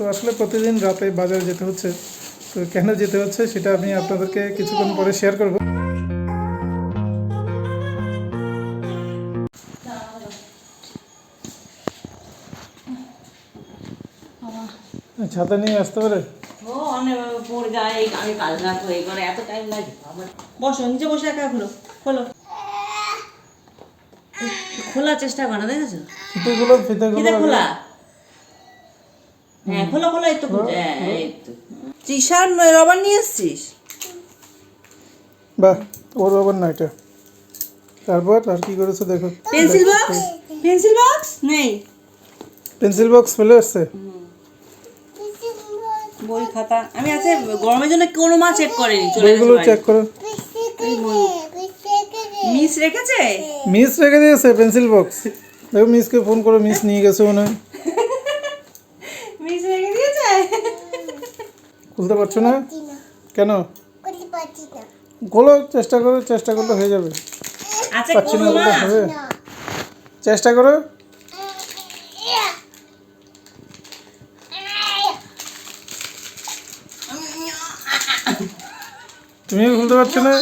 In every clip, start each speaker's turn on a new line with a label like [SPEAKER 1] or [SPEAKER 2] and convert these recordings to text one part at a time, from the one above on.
[SPEAKER 1] তো আসলে প্রতিদিন রাতে বাজারে যেতে হচ্ছে। তো কেন যেতে হচ্ছে সেটা আমি আপনাদেরকে কিছুক্ষণ পরে শেয়ার করব। ছাতা নিয়ে আসতে পারে?
[SPEAKER 2] বসো নিচে বসে একা খোলো খোলো। খোলার চেষ্টা করো দেখেছ
[SPEAKER 1] ফিতেগুলো ফিতেগুলো
[SPEAKER 2] খোলা? হ্যাঁ খোলো খোলো এই তো খুলছে, হ্যাঁ এই তো।
[SPEAKER 3] তৃষার রবার নিয়ে এসছিস?
[SPEAKER 1] বাহ ওর আবার না এটা। তারপর আর কি করেছে দেখো।
[SPEAKER 3] Pencil box? Pencil box? নেই।
[SPEAKER 1] পেন্সিল বক্স ফেলে আসছে।
[SPEAKER 3] বই খাতা।
[SPEAKER 2] আমি আছে গরমের জন্য কোনো মাছ চেক করেনি
[SPEAKER 1] বইগুলো চেক করো।
[SPEAKER 3] মিস রেখেছে?
[SPEAKER 1] মিস রেখে দিয়েছে পেন্সিল বক্স। দেখো মিসকে ফোন করে মিস নিয়ে গেছে মনে হয়।
[SPEAKER 3] রেখে দিয়েছে?
[SPEAKER 1] খুলতে পারছ না? কেন? খোলো চেষ্টা করো চেষ্টা করলে হয়ে যাবে।
[SPEAKER 2] আছে
[SPEAKER 1] পাচ্ছি না বললে হবে। চেষ্টা করো। তুমিও খুলতে পারছ না?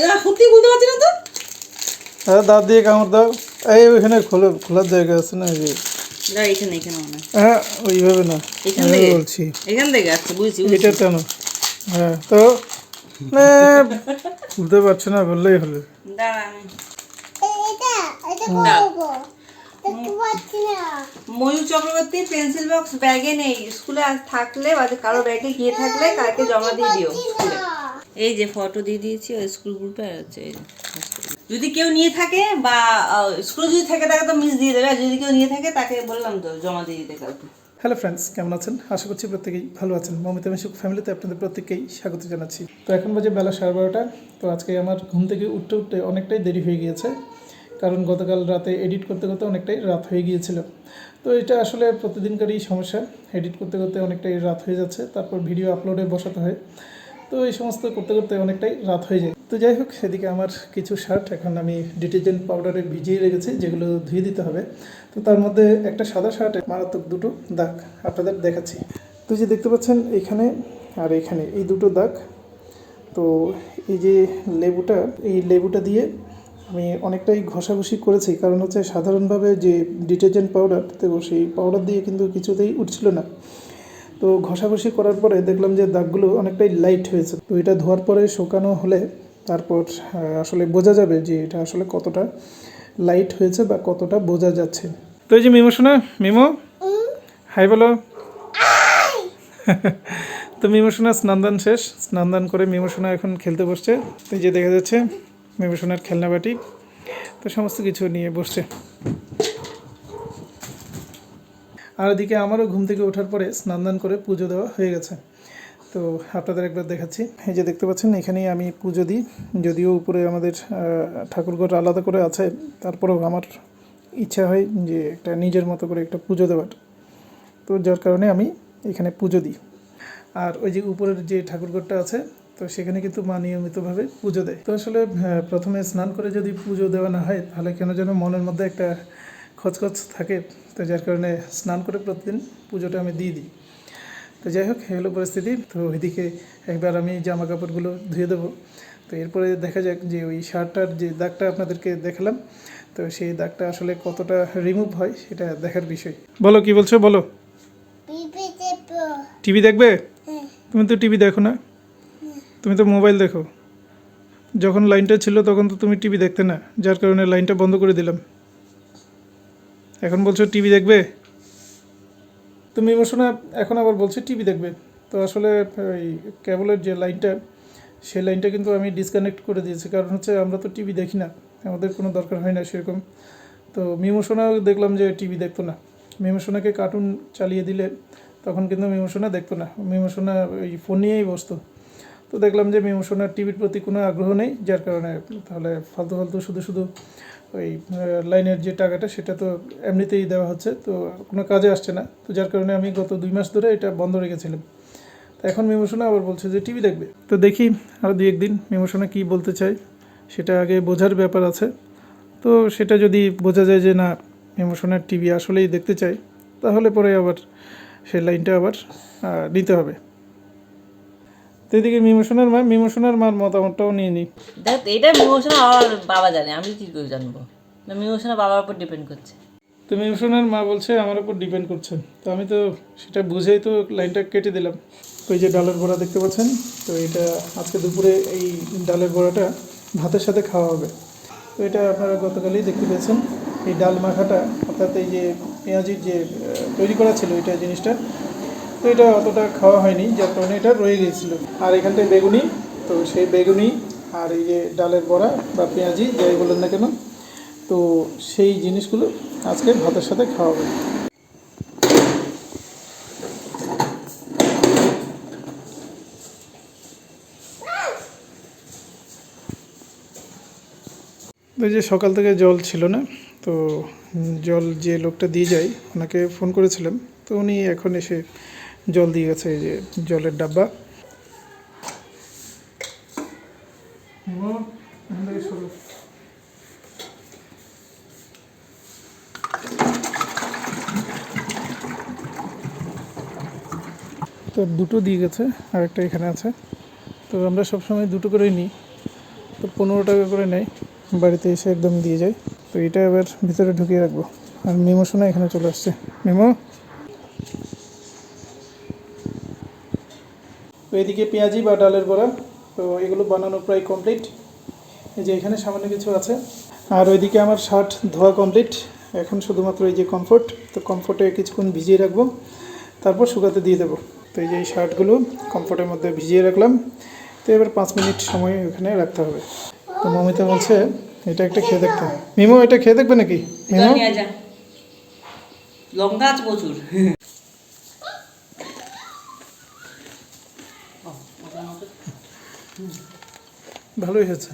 [SPEAKER 3] এরা সত্যি বলতে পারছি না তো?
[SPEAKER 1] দাঁত দিয়ে কামড় দাও। এই ওইখানে খোলো খোলার জায়গা আছে না এই যে
[SPEAKER 2] এখানে এখানে মনে হয়।
[SPEAKER 1] হ্যাঁ ওইভাবে না।
[SPEAKER 2] এখান থেকে?
[SPEAKER 1] বলছি।
[SPEAKER 2] এখান থেকে বুঝছি।
[SPEAKER 1] এটা কেন হ্যাঁ তো না খুলতে পারছ না বললেই হলো।
[SPEAKER 3] ময়ূর চক্রবর্তী পেন্সিল বক্স ব্যাগে নেই। স্কুলে আজ থাকলে বা কারও ব্যাগে গিয়ে থাকলে কালকে জমা দিয়ে দিও।
[SPEAKER 2] এই যে ফটো দিয়ে দিয়েছি ওই স্কুল গ্রুপে আছে। এই যে। যদি কেউ নিয়ে থাকে বা স্কুলে যদি থাকে তাকে তো মিস দিয়ে দেবে, আর যদি কেউ নিয়ে থাকে তাকে বললাম তো, জমা দিয়ে দিতে কাউকে।
[SPEAKER 1] হ্যালো ফ্রেন্ডস কেমন আছেন? আশা করছি প্রত্যেকেই ভালো আছেন। মমিতা মিশুক ফ্যামিলিতে আপনাদের প্রত্যেককেই স্বাগত জানাচ্ছি। তো এখন বাজে বেলা সাড়ে বারোটা। তো আজকে আমার ঘুম থেকে উঠতে উঠতে অনেকটাই দেরি হয়ে গিয়েছে। কারণ গতকাল রাতে এডিট করতে করতে অনেকটাই রাত হয়ে গিয়েছিল। তো এটা আসলে প্রতিদিনকারই সমস্যা। এডিট করতে করতে অনেকটাই রাত হয়ে যাচ্ছে। তারপর ভিডিও আপলোডে বসাতে হয়। তো এই সমস্ত করতে করতে অনেকটাই রাত হয়ে যায়। তো যাই হোক, সেদিকে আমার কিছু শার্ট এখন আমি ডিটারজেন্ট পাউডারে ভিজিয়ে রেখেছি, যেগুলো ধুয়ে দিতে হবে। তো তার মধ্যে একটা সাদা শার্টে মারাত্মক দুটো দাগ, আপনাদের দেখাচ্ছি। তো যে দেখতে পাচ্ছেন এখানে আর এখানে, এই দুটো দাগ। তো এই যে লেবুটা, এই লেবুটা দিয়ে আমি অনেকটাই ঘষাঘষি করেছি, কারণ হচ্ছে সাধারণভাবে যে ডিটারজেন্ট পাউডার তো সেই পাউডার দিয়ে কিন্তু কিছুতেই উঠছিল না। তো ঘষাঘষি করার পরে দেখলাম যে দাগগুলো অনেকটাই লাইট হয়েছে। তো এটা ধোয়ার পরে শুকানো হলে তারপর আসলে বোঝা যাবে যে এটা আসলে কতটা লাইট হয়েছে বা কতটা বোঝা যাচ্ছে। তো এই যে মিমো শোনা, মিমো? হাই বলো। তো মিমো সোনা স্নানদান শেষ। স্নানদান করে মিমো সোনা এখন খেলতে বসছে। তো যে দেখা যাচ্ছে, মিমো সোনার খেলনা বাটি তো সমস্ত কিছু নিয়ে বসছে। আর এদিকে আমারও ঘুম থেকে ওঠার পরে স্নান করে পুজো দেওয়া হয়ে গেছে। তো আপনাদের একবার দেখাচ্ছি। এই যে দেখতে পাচ্ছেন, এখানেই আমি পুজো দিই। যদিও উপরে আমাদের ঠাকুরঘর আলাদা করে আছে, তারপরেও আমার ইচ্ছা হয় যে একটা নিজের মতো করে একটা পুজো দেওয়ার। তো যার কারণে আমি এখানে পুজো দিই। আর ওই যে উপরের যে ঠাকুরঘরটা আছে, তো সেখানে কিন্তু মা নিয়মিতভাবে পুজো দেয়। তো আসলে প্রথমে স্নান করে যদি পুজো দেওয়া না হয়, তাহলে কেন যেন মনের মধ্যে একটা খচখচ থাকে। তো যার কারণে স্নান করে প্রতিদিন পুজোটা আমি দিয়ে দিই। তো যাই হোক এই হলো পরিস্থিতি। তো ওইদিকে একবার আমি জামা কাপড়গুলো ধুয়ে দেবো। তো এরপরে দেখা যাক যে ওই শার্টটার যে দাগটা আপনাদেরকে দেখালাম তো সেই দাগটা আসলে কতটা রিমুভ হয় সেটা দেখার বিষয়। বলো কি বলছো? বলো। টিভি দেখবে। তুমি তো টিভি দেখো না। তুমি তো মোবাইল দেখো। যখন লাইনটা ছিল তখন তো তুমি টিভি দেখতে না যার কারণে লাইনটা বন্ধ করে দিলাম। এখন বলছো টিভি দেখবে? তুমি মিমোশোনা এখন আবার বলছে টিভি দেখবে। তো আসলে ওই কেবলের যে লাইনটা সেই লাইনটা কিন্তু আমি ডিসকানেক্ট করে দিয়েছি। কারণ হচ্ছে, আমরা তো টিভি দেখি না। আমাদের কোনো দরকার হয় না সেরকম। তো মিমোশনাও দেখলাম যে টিভি দেখতো না। মিমোশোনাকে কার্টুন চালিয়ে দিলে, তখন কিন্তু মিমোশনা দেখতো না। মিমোশনা ওই ফোন নিয়েই বসতো। তো দেখলাম যে মিমোশনার টিভির প্রতি কোনো আগ্রহ নেই, যার কারণে তাহলে ফালতু ফালতু শুধু শুধু ওই লাইনের যে টাকাটা সেটা তো এমনিতেই দেওয়া হচ্ছে, তো কোনো কাজে আসছে না। তো যার কারণে আমি গত দুই মাস ধরে এটা বন্ধ রেখেছিলাম তো এখন মিমোশনা আবার বলছে যে টিভি দেখবে। তো দেখি আরও দুই একদিন মিমোশনা কী বলতে চাই সেটা আগে বোঝার ব্যাপার আছে। তো সেটা যদি বোঝা যায় যে না ইমোশনের টিভি আসলেই দেখতে চাই তাহলে পরে আবার সেই লাইনটা আবার নিতে হবে। তো এদিকে মিমোশনের মা মিমোশনের মার মতামতটাও নিয়ে নিই
[SPEAKER 2] দেখ এটা মিমোশন আমার বাবা জানে আমি কি করে জানব? না মিমোশন বাবার উপর ডিপেন্ড করছে।
[SPEAKER 1] তো মিমোশনের মা বলছে আমার উপর ডিপেন্ড করছে। তো আমি তো সেটা বুঝেই তো লাইনটা কেটে দিলাম। এই যে ডালের বড়া দেখতে পাচ্ছেন? তো এটা আজকে দুপুরে এই ডালের বড়াটা ভাতের সাথে খাওয়া হবে। তো এটা আপনারা গতকালই দেখতে পেয়েছেন। এই ডাল মাখাটা অর্থাৎ এই যে পেঁয়াজির যে তৈরি করা ছিল এটা জিনিসটা তো এটা অতটা খাওয়া হয়নি যার কারণে এটা রয়ে গিয়েছিল। আর এখানটায় বেগুনি, তো সেই বেগুনি আর এই যে ডালের বড়া বা পেঁয়াজি যাই বলেন না কেন, তো সেই জিনিসগুলো আজকে ভাতের সাথে খাওয়া হবে। তো যে সকাল থেকে জল ছিল না, তো জল যে লোকটা দিয়ে যায়, ওনাকে ফোন করেছিলাম, তো উনি এখন এসে জল দিয়ে গেছে, এই যে জলের ডাব্বা। তো দুটো দিয়ে গেছে আর একটা এখানে আছে। তো আমরা সবসময় দুটো করেই নিই। তো পনেরো টাকা করে নেয়, বাড়িতে এসে একদম দিয়ে যায়। তো এটা এবার ভিতরে ঢুকিয়ে রাখব। আর মেমো শোনা এখানে চলে আসছে। মেমো? তো এদিকে পেঁয়াজি বা ডালের বড়া, তো এগুলো বানানো প্রায় কমপ্লিট এই যে এখানে সামান্য কিছু আছে। আর ওইদিকে আমার শার্ট ধোয়া কমপ্লিট এখন শুধুমাত্র এই যে কমফোর্ট তো কমফোর্টে কিছুক্ষণ ভিজিয়ে রাখব। তারপর শুকাতে দিয়ে দেবো। তো এই যে এই শার্টগুলো কমফোর্টের মধ্যে ভিজিয়ে রাখলাম। তো এবার পাঁচ মিনিট সময় ওখানে রাখতে হবে। তো মমিতা বলছে, এটা একটা খেয়ে দেখতে। হবে। মিমো, এটা খেয়ে দেখবে নাকি? মিমো?
[SPEAKER 2] লঙ্কা আছে প্রচুর।
[SPEAKER 1] ভালোই হয়েছে।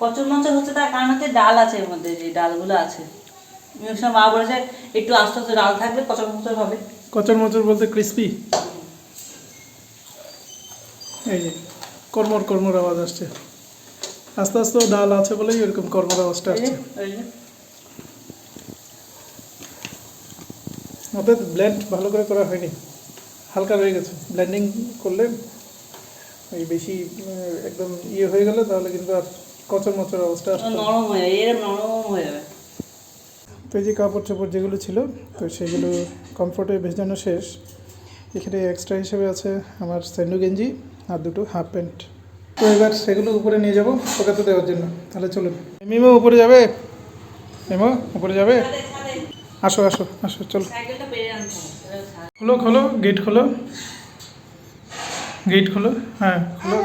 [SPEAKER 2] কচুর মচর হচ্ছে তার কারণ হচ্ছে ডাল আছে এর মধ্যে যে ডালগুলো আছে। মা বলেছে একটু আস্তে আস্তে ডাল থাকলে কচর মচর হবে।
[SPEAKER 1] কচর মচর বলতে ক্রিস্পি এই যে কর্মর কর্মর আওয়াজ আসছে। আস্তে আস্তে ডাল আছে বলেই এরকম কর্মর আওয়াজটা আসছে। অর্থাৎ ব্লেন্ড ভালো করে করা হয়নি। হালকা রয়ে গেছে। ব্লেন্ডিং করলে ওই বেশি একদম ইয়ে হয়ে গেলে তাহলে কিন্তু আর কচর মচর অবস্থা
[SPEAKER 2] নরম হয়ে এরকম নরম হয়ে যাবে।
[SPEAKER 1] তো এই যে কাপড় চোপড় যেগুলো ছিল তো সেগুলো কমফোর্টে ভেজানো শেষ। এখানে এক্সট্রা হিসেবে আছে আমার স্যান্ডু গেঞ্জি আর দুটো হাফ প্যান্ট তো এবার সেগুলো উপরে নিয়ে যাব শোকাতে দেওয়ার জন্য। তাহলে চলুন। মিমো উপরে যাবে? মিমো উপরে যাবে? আসো আসো আসো চলো। খোলো খোলো গেট খোলো। গেট খোলো। হ্যাঁ খোলো।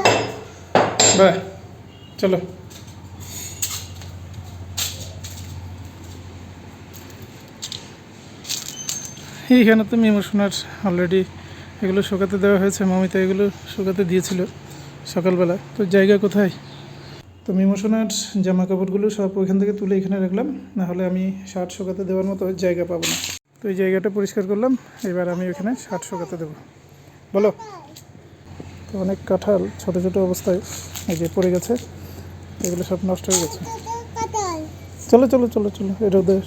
[SPEAKER 1] বাহ, চলো। এইখানে তো ইমোশনার অলরেডি এগুলো শুকাতে দেওয়া হয়েছে। মমিতা এগুলো শুকাতে দিয়েছিল সকালবেলা। তো জায়গা কোথায়? তো মিমোশনার জামা কাপড়গুলো সব ওইখান থেকে তুলে এখানে রাখলাম। নাহলে আমি শার্ট শুকাতে দেওয়ার মতো জায়গা পাবো না। তো এই জায়গাটা পরিষ্কার করলাম। এবার আমি ওখানে শার্ট শুকাতে দেবো। বলো। অনেক কাঁঠাল ছোট ছোট অবস্থায় এই যে পড়ে গেছে, এগুলো সব নষ্ট হয়ে গেছে। চলো চলো চলো চলো এর ওদের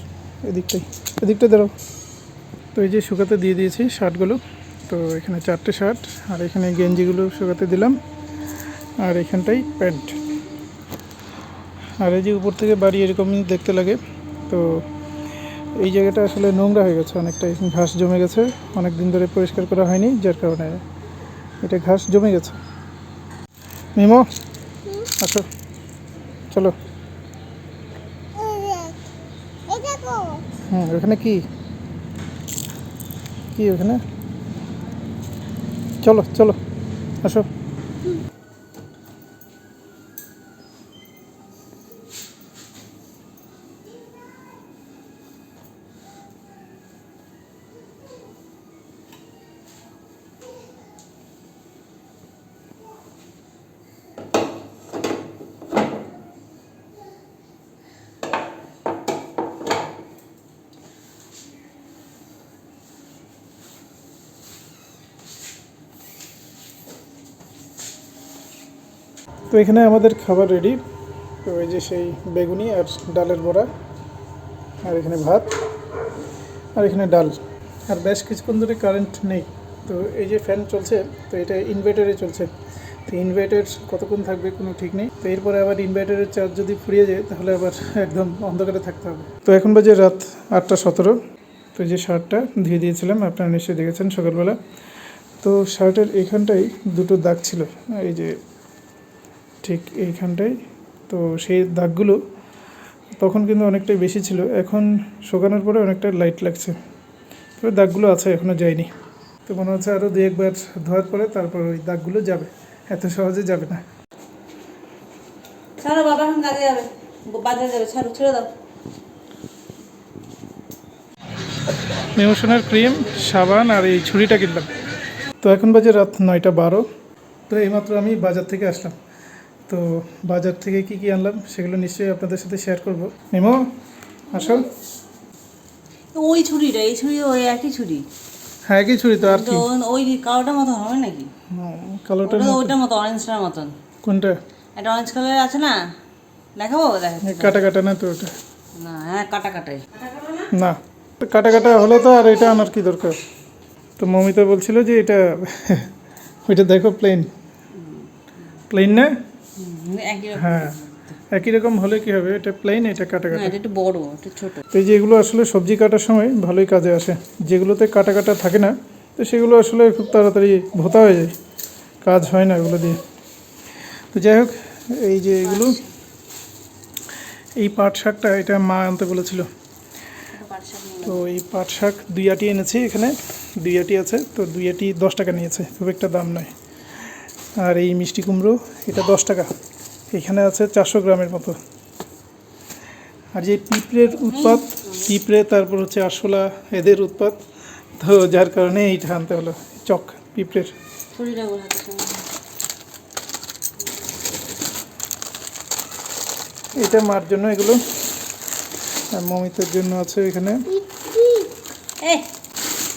[SPEAKER 1] এদিকটাই, এদিকটা দাঁড়াও। তো এই যে শুকাতে দিয়ে দিয়েছি শার্টগুলো, তো এখানে চারটে শার্ট, আর এখানে গেঞ্জিগুলো শুকাতে দিলাম, আর এখানটাই প্যান্ট। আর এই যে উপর থেকে বাড়ি এরকমই দেখতে লাগে, তো এই জায়গাটা আসলে নোংরা হয়ে গেছে অনেকটাই, ঘাস জমে গেছে, অনেক দিন ধরে পরিষ্কার করা হয়নি, যার কারণে এটা ঘাস জমে গেছে। মিমো, আসো। চলো। হুম ওখানে কি? কি ওখানে চলো চলো। আসো। তো এখানে আমাদের খাবার রেডি তো এই যে সেই বেগুনি আর ডালের বড়া, আর এখানে ভাত, আর এখানে ডাল। আর বেশ কিছুক্ষণ ধরে কারেন্ট নেই। তো এই যে ফ্যান চলছে, তো এটা ইনভার্টারে চলছে। তো ইনভার্টার কতক্ষণ থাকবে কোনো ঠিক নেই। তো এরপরে আবার ইনভার্টারের চার্জ যদি ফুরিয়ে যায়, তাহলে আবার একদম অন্ধকারে থাকতে হবে। তো এখন বাজে রাত আটটা সতেরো। তো যে শার্টটা ধুয়ে দিয়েছিলাম, আপনারা নিশ্চয়ই দেখেছেন সকালবেলা। তো শার্টের এখানটাই দুটো দাগ ছিল। এই যে ঠিক এইখানটায়। তো সেই দাগগুলো তখন কিন্তু অনেকটাই বেশি ছিল। এখন শুকানোর পরে অনেকটা লাইট লাগছে। তবে দাগগুলো আছে এখনও যায়নি। তো মনে হচ্ছে আরও দু একবার ধোয়ার পরে তারপর ওই দাগগুলো যাবে। এত সহজে যাবে না।
[SPEAKER 2] ছাড়ো বাবা এখন কাজে যাবে। বাজারে যাবে। ছাড়ো ছেড়ে দাও।
[SPEAKER 1] মিমোশনের ক্রিম সাবান আর এই ছুরিটা কিনলাম। তো এখন বাজে রাত নয়টা বারো। তো এইমাত্র আমি বাজার থেকে আসলাম। তো বাজার থেকে কি কি আনলাম সেগুলো নিশ্চয়ই আপনাদের সাথে শেয়ার করব। মিমো আসো
[SPEAKER 2] ওই ছুরিটা এই ছুরি ওই একই ছুরি।
[SPEAKER 1] হ্যাঁ একই ছুরি তো আর কি?
[SPEAKER 2] ওই কালোটার মতো হবে নাকি?
[SPEAKER 1] মতো-
[SPEAKER 2] ওইটার মতো অরেঞ্জটার মতন।
[SPEAKER 1] কোনটা?
[SPEAKER 2] একটা অরেঞ্জ কালার আছে না? দেখাবো? দেখাচ্ছি।
[SPEAKER 1] কাটা কাটা না তো ওটা?
[SPEAKER 2] না হ্যাঁ কাটা কাটাই।
[SPEAKER 1] না কাটা কাটা হলে তো আর এটা আনার কি দরকার? তো মমিতা বলছিল যে এটা ওইটা দেখো প্লেন প্লেন না? হ্যাঁ একই রকম হলে কি হবে? এটা প্লেন এটা কাটা কাটা
[SPEAKER 2] এটা একটু বড় একটু ছোট।
[SPEAKER 1] তো এই যেগুলো আসলে সবজি কাটার সময় ভালোই কাজে আসে। যেগুলোতে কাটা কাটা থাকে না তো সেগুলো আসলে খুব তাড়াতাড়ি ভোতা হয়ে যায়। কাজ হয় না এগুলো দিয়ে। তো যাই হোক এই যে এগুলো এই পাট শাকটা এটা মা আনতে বলেছিল। তো এই পাট শাক দুই আটি এনেছি এখানে দুই আটি আছে তো দুই আটি দশ টাকা নিয়েছে খুব একটা দাম নয়। আর এই মিষ্টি কুমড়ো এটা দশ টাকা। এখানে আছে চারশো গ্রামের মতো। আর যে পিঁপড়ের উৎপাত পিঁপড়ে তারপর হচ্ছে আরশোলা এদের উৎপাত তো যার কারণে এইটা আনতে হলো চক পিঁপড়ের। এটা মার জন্য এগুলো। আর মমিতার জন্য আছে এখানে।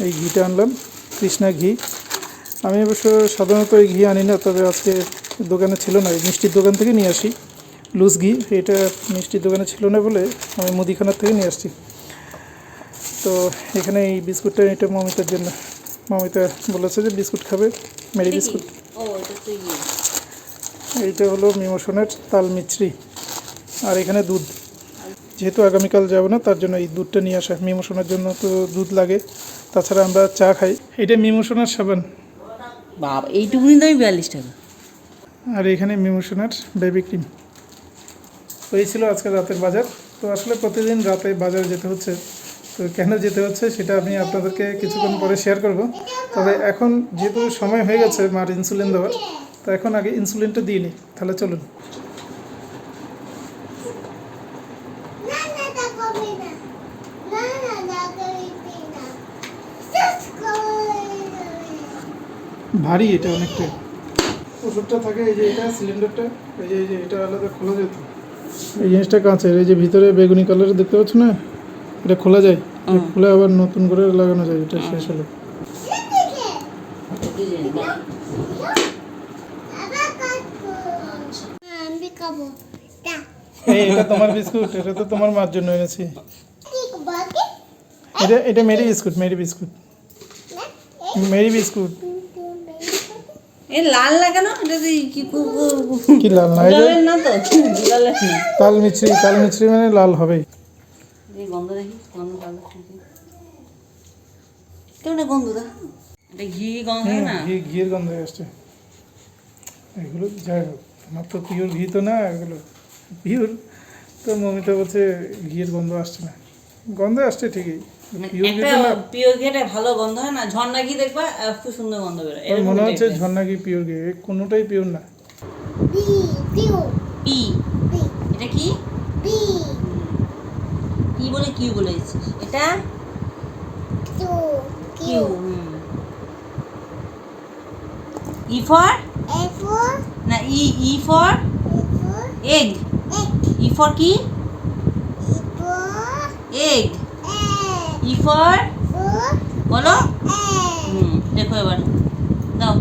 [SPEAKER 1] এই ঘিটা আনলাম কৃষ্ণা ঘি। আমি অবশ্য সাধারণত এই ঘি আনি না তবে আজকে দোকানে ছিল না। এই মিষ্টির দোকান থেকে নিয়ে আসি। লুজ ঘি এটা মিষ্টির দোকানে ছিল না বলে আমি মুদিখানার থেকে নিয়ে আসছি। তো এখানে এই বিস্কুটটা এটা মমিতার জন্য। মমিতা বলেছে যে বিস্কুট খাবে মেরি বিস্কুট।
[SPEAKER 2] ইয়ে।
[SPEAKER 1] এইটা হলো মিমোশনের তাল মিছরি আর এখানে দুধ। যেহেতু আগামীকাল যাব না তার জন্য এই দুধটা নিয়ে আসা। মিমোশনের জন্য তো দুধ লাগে। তাছাড়া আমরা চা খাই। এটা মিমোশনের সাবান।
[SPEAKER 2] বাবা এইটুকুনি আমি বিয়াল্লিশ টাকা।
[SPEAKER 1] আর এখানে মিমোশনের বেবি ক্রিম তো এই ছিল আজকে রাতের বাজার। তো আসলে প্রতিদিন রাতে বাজারে যেতে হচ্ছে। তো কেন যেতে হচ্ছে সেটা আমি আপনাদেরকে কিছুক্ষণ পরে শেয়ার করব। তবে এখন যেহেতু সময় হয়ে গেছে মার ইনসুলিন দেওয়ার, তো এখন আগে ইনসুলিনটা দিই নি তাহলে চলুন। ভারী এটা অনেকটা। ওষুধটা থাকে এই যে এটা সিলিন্ডারটা এই যে এই যে এটা আলাদা খোলা যেত এই জিনিসটা কাঁচের এই যে ভিতরে বেগুনি কালারের দেখতে পাচ্ছ না? এটা খোলা যায়। খুলে আবার নতুন করে লাগানো যায় এটা শেষ হলো। এটা তোমার বিস্কুট এটা তো তোমার মার জন্য এনেছি। এটা এটা Marie biscuit Marie biscuit. Marie biscuit.
[SPEAKER 2] এ লাল না কেন? কি
[SPEAKER 1] লাল না? এটা
[SPEAKER 2] না তো? দুলালের না।
[SPEAKER 1] তাল মিছরি তাল মিছরি মানে লাল
[SPEAKER 2] এই গন্ধ দেখি গন্ধ ভালো কেমন গন্ধ দেখ এটা ঘি গন্ধ না?
[SPEAKER 1] ঘি ঘিয়ের গন্ধ আসছে। এগুলো যাই হোক আমার তো পিওর ঘি তো না এগুলো পিওর তো মমিতা বলছে ঘিয়ের গন্ধ আসছে না। গন্ধ আসছে ঠিকই।
[SPEAKER 2] একটা
[SPEAKER 1] তো না
[SPEAKER 2] পিওর ঘিটা ভালো গন্ধ হয় না ঝর্ণা ঘি দেখবা খুব সুন্দর গন্ধ বেরোয়।
[SPEAKER 1] মনে হচ্ছে। ঝর্ণা ঘি পিওর ঘি কোনোটাই পিওর না।
[SPEAKER 4] B
[SPEAKER 2] P. এটা কি?
[SPEAKER 4] বি।
[SPEAKER 2] কি বলে কিউ বলেছিস এটা?
[SPEAKER 4] কিউ।
[SPEAKER 2] কিউ। E for? না E E for? Egg. E for কি? এগ। ই ফর
[SPEAKER 4] ফর
[SPEAKER 2] বলো হুম দেখো এবার। দাও।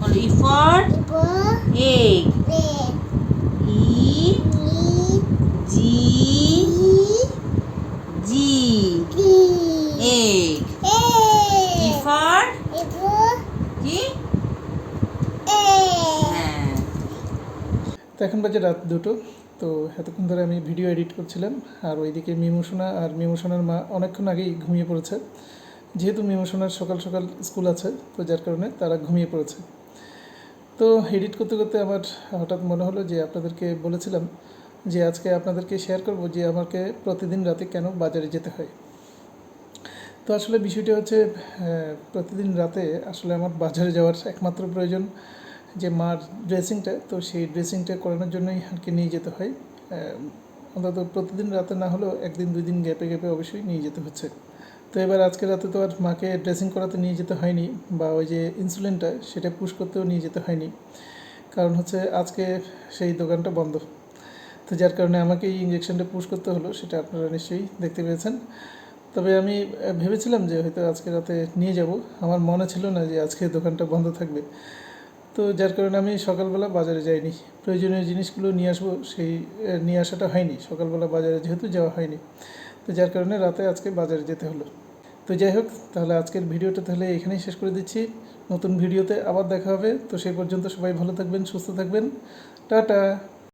[SPEAKER 2] বলো E for egg E G
[SPEAKER 4] E
[SPEAKER 2] G
[SPEAKER 4] কি
[SPEAKER 2] egg.
[SPEAKER 4] এ
[SPEAKER 2] E for?
[SPEAKER 4] এফোর
[SPEAKER 2] কি হ্যাঁ।
[SPEAKER 1] তো এখন বাজে রাত দুটো। তো এতক্ষণ ধরে আমি ভিডিও এডিট করছিলাম, আর ওইদিকে মিমোশোনা আর মিমোশোনার মা অনেকক্ষণ আগেই ঘুমিয়ে পড়েছে। যেহেতু মিমোশোনার সকাল সকাল স্কুল আছে, তো যার কারণে তারা ঘুমিয়ে পড়েছে। তো এডিট করতে করতে আমার হঠাৎ মনে হলো যে আপনাদেরকে বলেছিলাম যে আজকে আপনাদেরকে শেয়ার করব যে আমাকে প্রতিদিন রাতে কেন বাজারে যেতে হয়। তো আসলে বিষয়টি হচ্ছে প্রতিদিন রাতে আসলে আমার বাজারে যাওয়ার একমাত্র প্রয়োজন। যে মার ড্রেসিংটা তো সেই ড্রেসিংটা করানোর জন্যই আর কি নিয়ে যেতে হয়। অন্তত প্রতিদিন রাতে না হলেও একদিন, দুই দিন গ্যাপে গ্যাপে অবশ্যই নিয়ে যেতে হচ্ছে। তো এবার আজকে রাতে তো আর মাকে ড্রেসিং করাতে নিয়ে যেতে হয়নি, বা ওই যে ইনসুলিনটা সেটা পুশ করতেও নিয়ে যেতে হয়নি। কারণ হচ্ছে আজকে সেই দোকানটা বন্ধ। তো যার কারণে আমাকে এই ইঞ্জেকশনটা পুশ করতে হলো, সেটা আপনারা নিশ্চয়ই দেখতে পেয়েছেন। তবে আমি ভেবেছিলাম যে হয়তো আজকে রাতে নিয়ে যাব। আমার মনে ছিল না যে আজকে দোকানটা বন্ধ থাকবে। তো যার কারণে আমি সকালবেলা বাজারে যাইনি। প্রয়োজনীয় জিনিসগুলো নিয়ে আসব, সেই নিয়ে আসাটা হয়নি। সকালবেলা বাজারে যেহেতু যাওয়া হয়নি। তো যার কারণে রাতে আজকে বাজারে যেতে হলো। তো যাই হোক, তাহলে আজকের ভিডিওটা তাহলে এখানেই শেষ করে দিচ্ছি। নতুন ভিডিওতে আবার দেখা হবে। তো সেই পর্যন্ত সবাই ভালো থাকবেন, সুস্থ থাকবেন। টাটা!